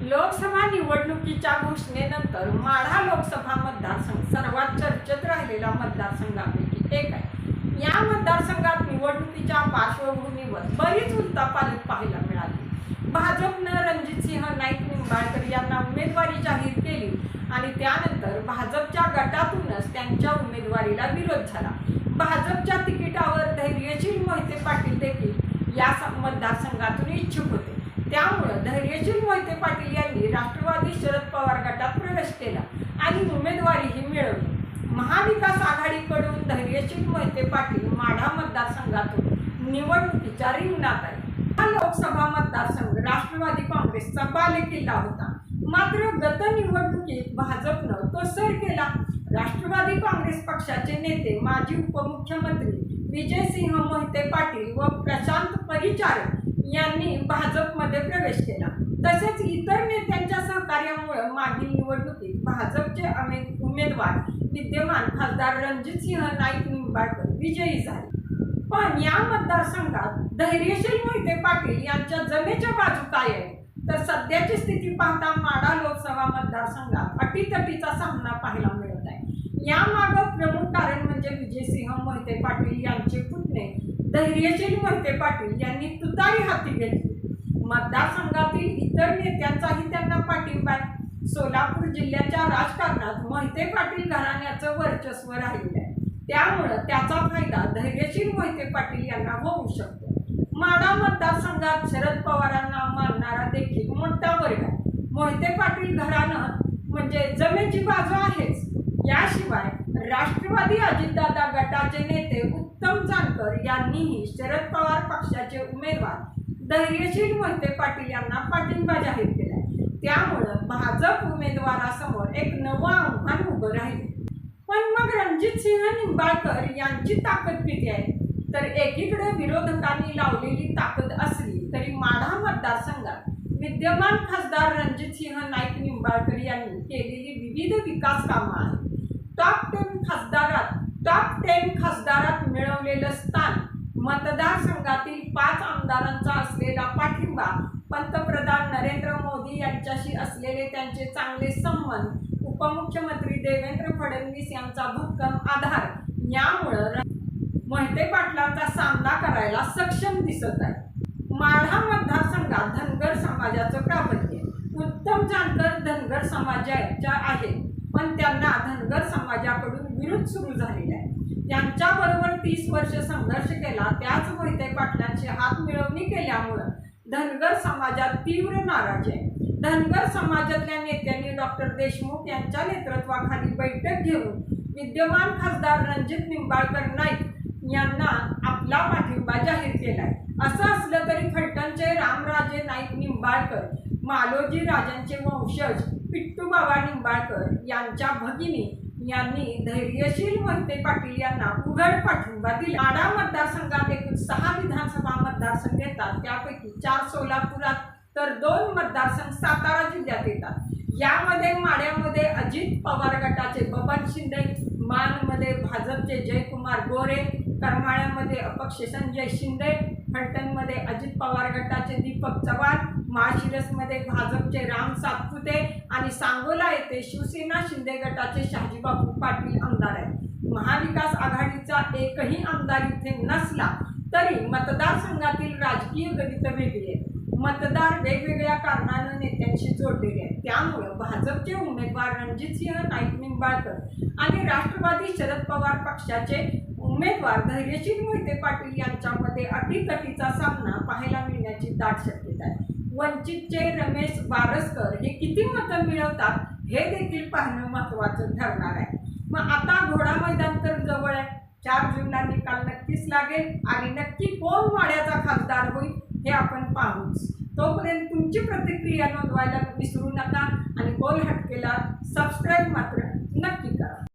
लोकसभा निवडणुकीच्या घोषणेनंतर माढा लोकसभा मतदारसंघ सर्वात चर्चेत राहिलेला मतदारसंघापैकी एक आहे. या मतदारसंघात निवडणुकीच्या पार्श्वभूमीवर बरीच उलतापालट पाहायला मिळाली. भाजपनं रणजितसिंह नाईक निंबाळकर यांना उमेदवारी जाहीर केली आणि त्यानंतर भाजपच्या गटातूनच त्यांच्या उमेदवारीला विरोध झाला. भाजपच्या तिकिटावर धैर्यशील मोहिते पाटील देखील या स- मतदारसंघातून इच्छुक होते. त्यामुळं धैर्यशील मोहिते पाटील यांनी राष्ट्रवादी शरद पवार गटात प्रवेश केला आणि उमेदवारीही मिळवली. महाविकास आघाडीकडून धैर्यशील मोहिते पाटील माढा मतदारसंघातून निवडणुकीच्या रिंगणात आहे हा लोकसभा मतदारसंघ राष्ट्रवादी काँग्रेसचा बालेकिल्ला होता. मात्र गत निवडणुकीत भाजपनं तो सर केला. राष्ट्रवादी काँग्रेस पक्षाचे नेते माजी उपमुख्यमंत्री विजयसिंह मोहिते पाटील व प्रशांत परिचारक यांनी भाजपमध्ये प्रवेश केला. तसेच इतर नेत्यांच्या सहकार्यामुळे मागील निवडणुकीत भाजपचे उमेदवार विद्यमान खासदार रणजितसिंह नाईक निंबाळकर विजयी झाले. पण या मतदारसंघात धैर्यशील मोहिते पाटील यांच्या जमेच्या बाजू काय आहे तर सध्याची स्थिती पाहता माडा लोकसभा मतदारसंघात अटीतटीचा सामना पाहायला मिळत आहे. यामागं प्रमुख कारण म्हणजे विजयसिंह मोहिते पाटील यांचे पुतणे. धैर्यशील मोहिते पाटील यांनी हाती घेतली मतदारसंघातील इतर नेत्यांचाही त्यांना पाठिंबा आहे. सोलापूर जिल्ह्याच्या राजकारणात मोहिते पाटील घराण्याचं वर्चस्व राहिलं आहे. त्यामुळं त्याचा फायदा धैर्यशील मोहिते पाटील यांना होऊ शकतो. माडा मतदारसंघात शरद पवारांना मानणारा देखील मोठा वर्ग आहे. मोहिते पाटील घराणं म्हणजे राष्ट्रवादी अजितदादा गटाचे नेते उत्तम जानकर यांनीही शरद पवार पक्षाचे उमेदवार धैर्यशील मोहिते पाटील यांना पाठिंबा जाहीर केलाय. त्यामुळं भाजप उमेदवारासमोर एक नवं आव्हान उभं राहील. पण मग रणजित सिंह निंबाळकर यांची ताकद किती आहे? तर एकीकडे विरोधकांनी लावलेली ताकद असली तरी माढा मतदारसंघात विद्यमान खासदार रणजित सिंह नाईक निंबाळकर यांनी केलेली विविध विकास कामं आहेत. टॉप टेन खासदारात टॉप टेन खासदारात मिळवलेलं स्थान मतदारसंघातील पाच आमदारांचा असलेला पाठिंबा पंतप्रधान नरेंद्र मोदी यांच्याशी असलेले त्यांचे चांगले संबंध उपमुख्यमंत्री देवेंद्र फडणवीस यांचा भक्कम आधार यामुळं मोहिते पाटलांचा सामना करायला सक्षम दिसत आहे. माढा मतदारसंघात धनगर समाजाचं प्राबल्य उत्तम जानकर धनगर समाजाच्या आहेत पण त्यांना धनगर समाजाकडून विरोध सुरू झालेला आहे. त्यांच्याबरोबर तीस वर्ष संघर्ष केला. त्याच मोहिते पाटलांची हात मिळवणी केल्यामुळं धनगर समाजात तीव्र नाराजी आहे. धनगर समाजातल्या नेत्यांनी डॉक्टर देशमुख यांच्या नेतृत्वाखाली बैठक घेऊन विद्यमान खासदार रणजित निंबाळकर नाईक यांना आपला पाठिंबा जाहीर केलाय असं असलं तरी फलटणचे रामराजे नाईक निंबाळकर मालोजी राजांचे वंशज पिट्टू बाबा निंबाळकर यांच्या भगिनी यांनी धैर्यशील मोहिते पाटील यांना उघड पाठिंबा दिला. आडा मतदारसंघात एकूण सहा विधानसभा मतदारसंघ येतात. त्यापैकी चार सोलापुरात तर दोन मतदारसंघ सातारा जिल्ह्यात येतात. यामध्ये माड्यामध्ये अजित पवार गटाचे बबन शिंदे मानमध्ये भाजपचे जयकुमार गोरे करमाळ्यामध्ये अपक्ष संजय शिंदे फलटणमध्ये अजित पवार गटाचे दीपक चव्हाण माळशिरसमध्ये भाजपचे राम सातपुते आणि सांगोला येथे शिवसेना शिंदे गटाचे शहाजीबाबू पाटील आमदार आहेत. महाविकास आघाडीचा एकही आमदार इथे नसला तरी मतदारसंघातील राजकीय गणित वेगळी आहे मतदार वेगवेगळ्या कारणानं नेत्यांशी जोडलेले आहेत. त्यामुळं भाजपचे उमेदवार रणजितसिंह नाईक निंबाळकर आणि राष्ट्रवादी शरद पवार पक्षाचे उमेदवार धैर्यशील मोहिते पाटील यांच्यामध्ये अटीतटीचा सामना पाहायला मिळण्याची दाट शक्यता वंचितचे रमेश बारसकर हे किती मतं मिळवतात हे देखील पाहणं महत्त्वाचं ठरणार आहे. मग आता घोडा मैदान तर जवळ आहे. चार जूनला निकाल नक्कीच लागेल आणि नक्की कोण वाड्याचा खासदार होईल हे आपण पाहूच. तोपर्यंत तुमची प्रतिक्रिया नोंदवायला विसरू नका आणि बोल हटकेला सबस्क्राईब मात्र नक्की